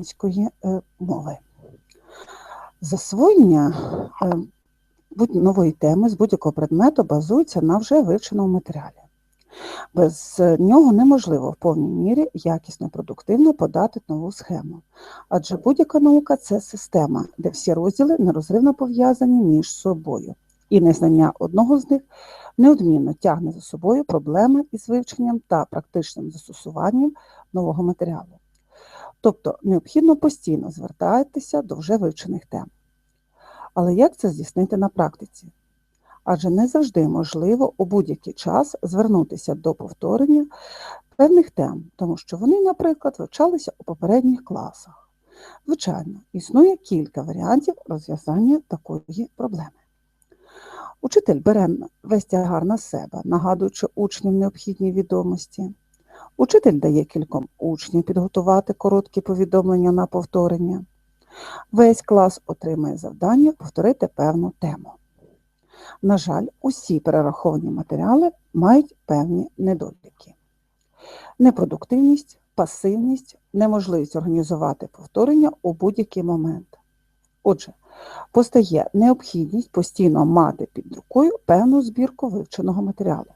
української е, мови. Засвоєння е, будь- нової теми з будь-якого предмету базується на вже вивченому матеріалі. Без нього неможливо в повній мірі якісно і продуктивно подати нову схему. Адже будь-яка наука це система, де всі розділи нерозривно пов'язані між собою, і незнання одного з них неодмінно тягне за собою проблеми із вивченням та практичним застосуванням нового матеріалу. Тобто необхідно постійно звертатися до вже вивчених тем. Але як це здійснити на практиці? Адже не завжди можливо у будь-який час звернутися до повторення певних тем, тому що вони, наприклад, вивчалися у попередніх класах. Звичайно, існує кілька варіантів розв'язання такої проблеми. Учитель бере весь тягар на себе, нагадуючи учням необхідні відомості. Учитель дає кільком учнів підготувати короткі повідомлення на повторення. Весь клас отримає завдання повторити певну тему. На жаль, усі перераховані матеріали мають певні недоліки: непродуктивність, пасивність, неможливість організувати повторення у будь-який момент. Отже, постає необхідність постійно мати під рукою певну збірку вивченого матеріалу.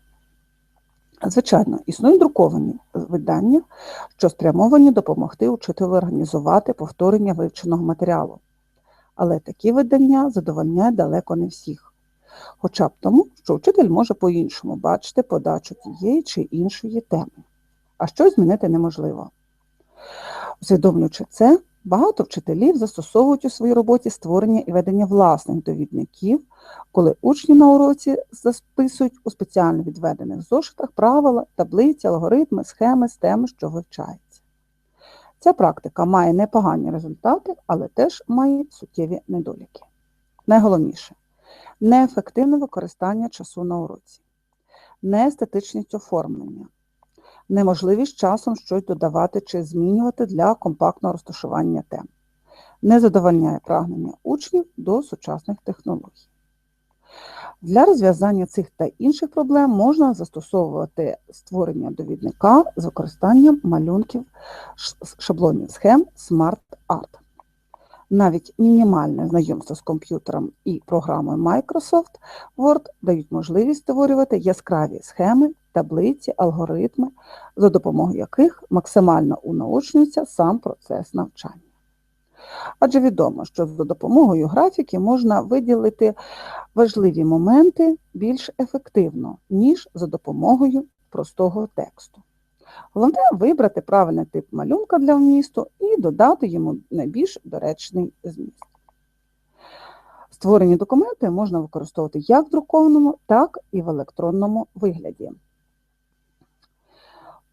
Звичайно, існують друковані видання, що спрямовані допомогти учителю організувати повторення вивченого матеріалу. Але такі видання задовольняють далеко не всіх. Хоча б тому, що вчитель може по-іншому бачити подачу тієї чи іншої теми, а щось змінити неможливо. Усвідомлюючи це, багато вчителів застосовують у своїй роботі створення і ведення власних довідників, коли учні на уроці записують у спеціально відведених зошитах правила, таблиці, алгоритми, схеми з теми, що вивчається. Ця практика має непогані результати, але теж має суттєві недоліки. Найголовніше неефективне використання часу на уроці, неестетичність оформлення, неможливість часом щось додавати чи змінювати для компактного розташування тем, не задовольняє прагнення учнів до сучасних технологій. Для розв'язання цих та інших проблем можна застосовувати створення довідника з використанням малюнків шаблонів схем Smart Art. Навіть мінімальне знайомство з комп'ютером і програмою Microsoft Word дають можливість створювати яскраві схеми, таблиці, алгоритми, за допомогою яких максимально унаочнюється сам процес навчання. Адже відомо, що за допомогою графіки можна виділити важливі моменти більш ефективно, ніж за допомогою простого тексту. Головне вибрати правильний тип малюнка для вмісту і додати йому найбільш доречний зміст. Створені документи можна використовувати як в друкованому, так і в електронному вигляді.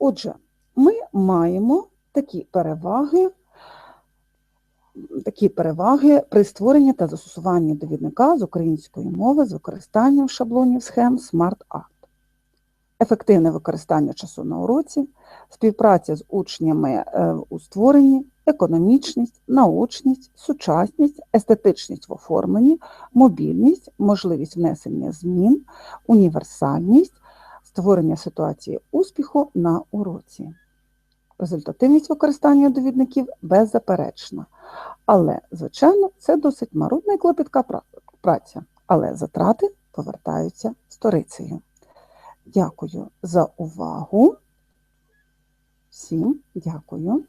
Отже, ми маємо такі переваги, такі переваги при створенні та застосуванні довідника з української мови з використанням шаблонів схем SmartArt. Ефективне використання часу на уроці, співпраця з учнями е, у створенні, економічність, научність, сучасність, естетичність в оформленні, мобільність, можливість внесення змін, універсальність, створення ситуації успіху на уроці. Результативність використання довідників беззаперечна. Але, звичайно, це досить марудна і клопітка праця, але затрати повертаються сторицею. Дякую за увагу. Всім дякую.